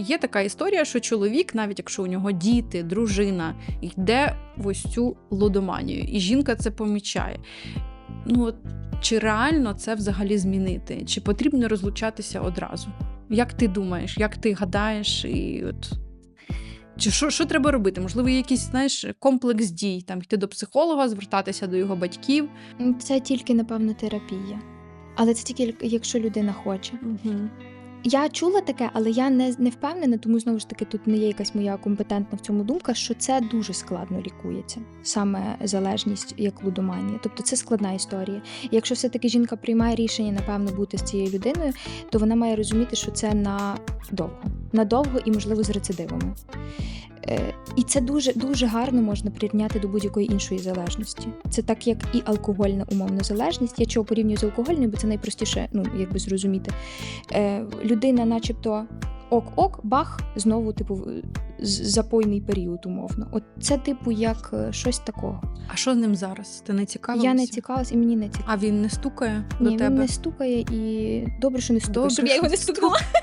є така історія, що чоловік, навіть якщо у нього діти, дружина, йде в ось цю лудоманію, і жінка це помічає. Ну от чи реально це взагалі змінити? Чи потрібно розлучатися одразу? Як ти думаєш, як ти гадаєш, і от. Чи що, що треба робити? Можливо, якийсь знаєш комплекс дій, там йти до психолога, звертатися до його батьків. Це тільки, напевно, терапія. Але це тільки якщо людина хоче. Угу. Я чула таке, але я не, не впевнена, тому знову ж таки тут не є якась моя компетентна в цьому думка, що це дуже складно лікується, саме залежність як лудоманія. Тобто це складна історія. І якщо все-таки жінка приймає рішення, напевно, бути з цією людиною, то вона має розуміти, що це надовго, надовго і, можливо, з рецидивами. Е, І це дуже дуже гарно можна прирівняти до будь-якої іншої залежності. Це так, як і алкогольна умовна залежність. Я чого порівнюю з алкогольною, бо це найпростіше, ну якби зрозуміти. Е, Людина, начебто, ок-ок, бах, знову, типу, запойний період, умовно. От це, типу, як е, щось такого. А що з ним зараз? Ти не цікавилася? Я не цікавилась і мені не цікаво. А він не стукає Ні, до він тебе? не стукає і добре, що не стукає, Добре, щоб я його не стукнула.